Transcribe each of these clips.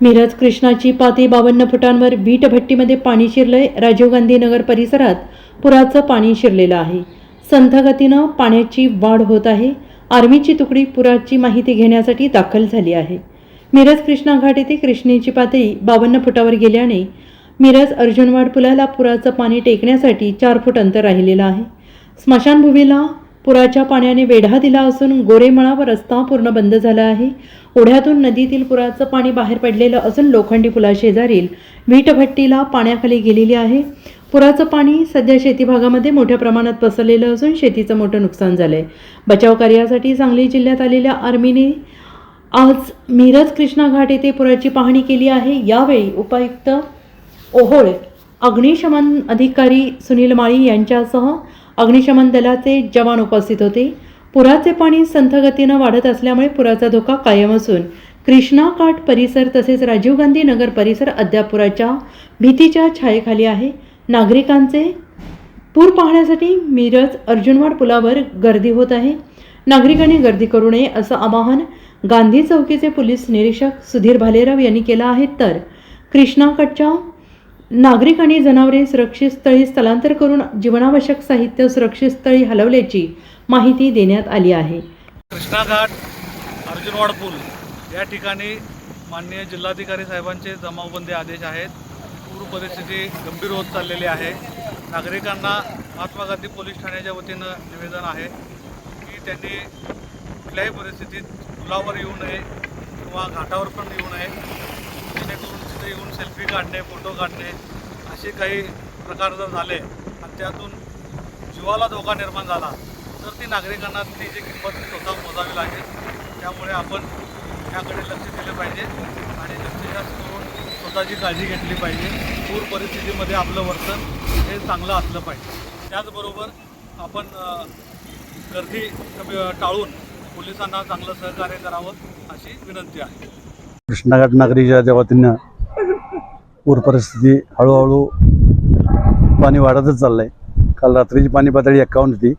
मिरज कृष्णाची पाती बावन्न फुटांवर वीटभट्टीमध्ये पाणी शिरलंय. राजीव गांधी नगर परिसरात पुराचं पाणी शिरलेलं आहे. संथ गतीनं पाण्याची वाढ होत आहे. आर्मीची तुकडी पुराची माहिती घेण्यासाठी दाखल झाली आहे. मिरज कृष्णा घाट येथे कृष्णेची पातळी बावन्न फुटावर गेल्याने मिरज अर्जुनवाड पुलाला पुराचं पाणी टेकण्यासाठी चार फूट अंतर राहिलेलं आहे. स्मशानभूमीला पुराच्या पाण्याने वेढा दिला असून गोरेमळा व रस्ता पूर्ण बंद झाला आहे. ओढ्यातून नदीतील पुराचं पाणी बाहेर पडलेलं असून लोखंडी पुलाशेजारील वीटभट्टीला पाण्याखाली गेलेली आहे. पुराचं पाणी सध्या शेती भागामध्ये मोठ्या प्रमाणात पसरलेलं असून शेतीचं मोठं नुकसान झालं आहे बचाव कार्यासाठी सांगली जिल्ह्यात आलेल्या आर्मीने आज मिरज कृष्णा घाट येथे पुराची पाहणी केली आहे. यावेळी उपायुक्त ओहोळ अग्निशमन अधिकारी सुनील माळी यांच्यासह अग्निशमन दलाचे जवान उपस्थित होते. पुराचे पाणी संथगतीनं वाढत असल्यामुळे पुराचा धोका कायम असून कृष्णा काठ परिसर तसेच राजीव गांधी नगर परिसर अद्याप पुराच्या भीतीच्या छायेखाली आहे. नागरिकांचे पूर पाहण्यासाठी मिरज अर्जुनवाड पुलावर गर्दी होत आहे. नागरिकांनी गर्दी करू नये असं आवाहन गांधी चौकीचे पोलीस निरीक्षक सुधीर भालेराव यांनी केलं आहे. तर कृष्णाकडच्या नागरिकांनी जनावरे सुरक्षित स्थळी स्थलांतर करून जीवनावश्यक साहित्य सुरक्षित स्थळी हलवल्याची माहिती देण्यात आली आहे. कृष्णाघाट अर्जुनवाड पूल या ठिकाणी माननीय जिल्हाधिकारी साहेबांचे जमावबंदी आदेश आहेत. पूर परिस्थिती गंभीर होत चाललेली आहे. नागरिकांना महात्मा गांधी पोलीस ठाण्याच्या वतीनं निवेदन आहे की त्यांनी कुठल्याही परिस्थितीत पुलावर येऊ नये किंवा घाटावर पण येऊ नये. जेणेकरून तिथे येऊन सेल्फी काढणे फोटो काढणे असे काही प्रकार जर झाले आणि त्यातून जीवाला धोका निर्माण झाला तर ती नागरिकांना ती जी किंमत स्वतः मोजावी लागेल. त्यामुळे आपण याकडे लक्ष दिलं पाहिजे आणि जास्तीत जास्त करून स्वतःची काळजी घेतली पाहिजे. पूर परिस्थितीमध्ये आपलं वर्तन हे चांगलं असलं पाहिजे. त्याचबरोबर आपण गर्दी कमी टाळून पोलिसांना चांगलं सहकार्य करावं अशी विनंती आहे. कृष्णाघाट नागरीच्या त्यांना पूर परिस्थिती हळूहळू पाणी वाढतच चाललं आहे काल रात्रीची पाणी पातळी एक्कावन्न होती.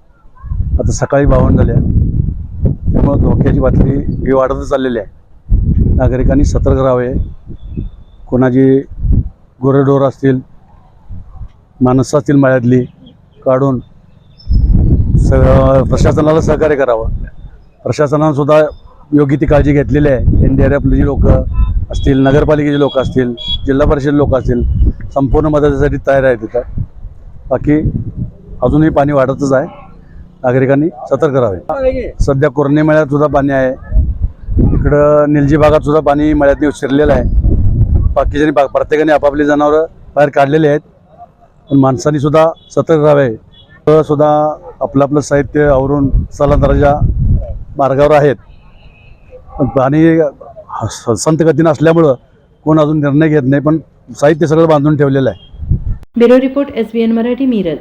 आता सकाळी बावन्न झाल्या त्यामुळं धोक्याची पातळी ही वाढतच चाललेली आहे. नागरिकांनी सतर्क राहावे. कोणाची गोरेडोर असतील माणसं असतील माळ्यातली काढून स प्रशासनाला सहकार्य करावं. प्रशासनानं सुद्धा योग्य ती काळजी घेतलेली आहे. एन डी आर एफची लोक असतील नगरपालिकेचे लोक असतील जिल्हा परिषद लोक असतील संपूर्ण मदतीसाठी तयार आहेत तिथं. बाकी अजूनही पाणी वाढतच आहे. नागरिकांनी सतर्क राहावे. सध्या कोरणे मेळ्यात सुद्धा पाणी आहे. इकडं निलजी भागात सुद्धा पाणी मळ्यात शिरलेलं आहे. बाकीच्यानी बा प्रत्येकाने आपापली जनावरं बाहेर काढलेली आहेत. पण माणसांनी सुद्धा सतर्क राहावे. सुद्धा आपलं आपलं साहित्य आवरून स्थलांतराच्या मार्गावर आहेत. आणि पाणी स- संत गतीनं असल्यामुळं कोण अजून निर्णय घेत नाही पण साहित्य सगळं बांधून ठेवलेलं आहे. Bureau report S B N Marathi Miraj.